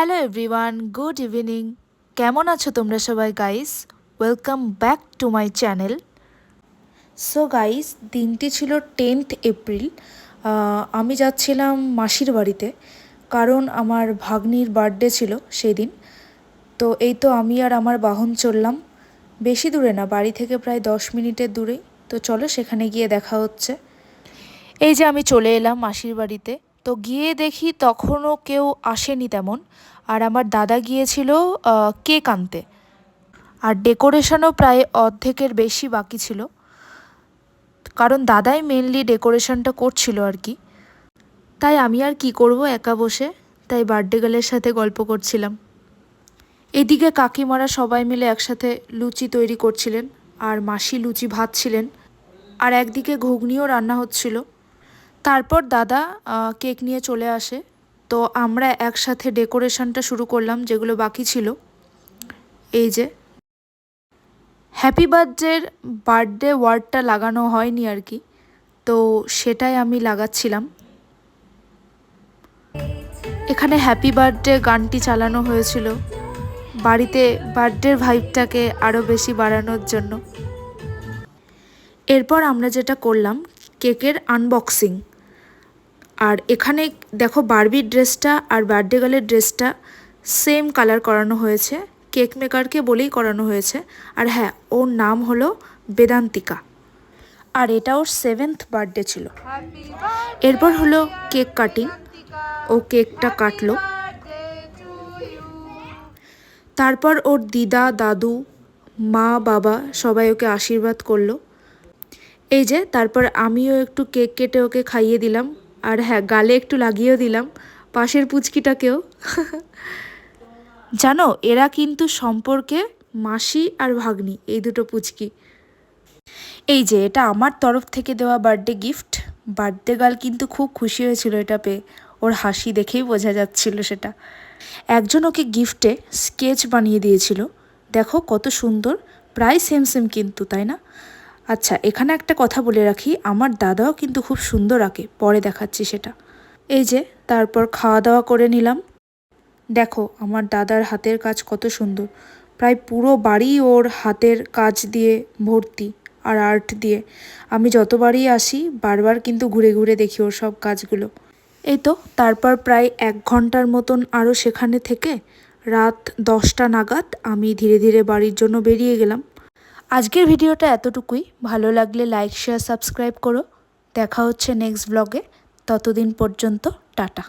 Hello everyone good evening কেমন আছো তোমরা সবাই guys welcome back to my channel so guys দিনটি ছিল টেন্থ এপ্রিল আমি যাচ্ছিলাম মাসির বাড়িতে, কারণ আমার ভাগ্নির বার্থডে ছিল সেই দিন তো এই তো আমি আর আমার বাহন চললাম। বেশি দূরে না, বাড়ি থেকে প্রায় দশ মিনিটের দূরেই তো চলো সেখানে গিয়ে দেখা হচ্ছে। এই যে আমি চলে এলাম মাসির বাড়িতে। তো গিয়ে দেখি তখনও কেউ আসেনি তেমন। আর আমার দাদা গিয়েছিল কেক আনতে। আর ডেকোরেশনও প্রায় অর্ধেকের বেশি বাকি ছিল। কারণ দাদাই মেনলি ডেকোরেশনটা করছিল আর কি। তাই আমি আর কি করব একা বসে? তাই বার্থডে গার্লের সাথে গল্প করছিলাম। এদিকে কাকিমারা সবাই মিলে একসাথে লুচি তৈরি করছিলেন। আর মাসি লুচি ভাজছিলেন আর একদিকে ঘুগনিও রান্না হচ্ছিল। তারপর দাদা কেক নিয়ে চলে আসে। তো আমরা একসাথে ডেকোরেশনটা শুরু করলাম, যেগুলো বাকি ছিল। এই যে। হ্যাপি বার্থডের বার্থডে ওয়ার্ডটা লাগানো হয়নি আর কি। তো সেটাই আমি লাগাচ্ছিলাম। এখানে হ্যাপি বার্থডে গানটি চালানো হয়েছিল। বাড়িতে বার্থডের ভাইবটাকে আরও বেশি বাড়ানোর জন্য। এরপর আমরা যেটা করলাম, কেকের আনবক্সিং আর এখানে দেখো বারবির ড্রেসটা আর বার্থডে গার্লের ড্রেসটা সেম কালার করানো হয়েছে। কেক মেকারকে বলেই করানো হয়েছে। আর হ্যাঁ ওর নাম হলো বেদান্তিকা। আর এটা ওর সেভেন্থ বার্থডে ছিল। এরপর হলো কেক কাটিং ও কেকটা কাটলো। তারপর ওর দিদা, দাদু, মা, বাবা সবাই ওকে আশীর্বাদ করল। এই যে, তারপর আমিও একটু কেক কেটে ওকে খাইয়ে দিলাম। আর হ্যাঁ গালে একটু লাগিয়েও দিলাম। পাশের পুচকিটাকেও। জানো, এরা কিন্তু সম্পর্কে মাসি আর ভাগ্নি, এই দুটো পুচকি। এই যে, এটা আমার তরফ থেকে দেওয়া বার্থডে গিফট বার্থডে গার্ল কিন্তু খুব খুশি হয়েছিল এটা পেয়ে। ওর হাসি দেখেই বোঝা যাচ্ছিল সেটা। একজন ওকে গিফটে স্কেচ বানিয়ে দিয়েছিল। দেখো কত সুন্দর। প্রায় সেম সেম কিন্তু, তাই না? আচ্ছা এখানে একটা কথা বলে রাখি, আমার দাদাও কিন্তু খুব সুন্দর আঁকে, পরে দেখাচ্ছি সেটা। এই যে, তারপর খাওয়া দাওয়া করে নিলাম। দেখো, আমার দাদার হাতের কাজ কত সুন্দর। প্রায় পুরো বাড়ি ওর হাতের কাজ দিয়ে ভর্তি আর আর্ট দিয়ে। আমি যতবারই আসি, বারবার কিন্তু ঘুরে ঘুরে দেখি ওর সব কাজগুলো। এই তো, তারপর প্রায় এক ঘণ্টার মতন আরও সেখানে থেকে রাত দশটা নাগাদ আমি ধীরে ধীরে বাড়ির জন্য বেরিয়ে গেলাম। আজকের ভিডিওটা এতটুকুই। ভালো লাগলে লাইক শেয়ার সাবস্ক্রাইব করো। দেখা হচ্ছে নেক্সট ব্লগে ততদিন পর্যন্ত, টাটা।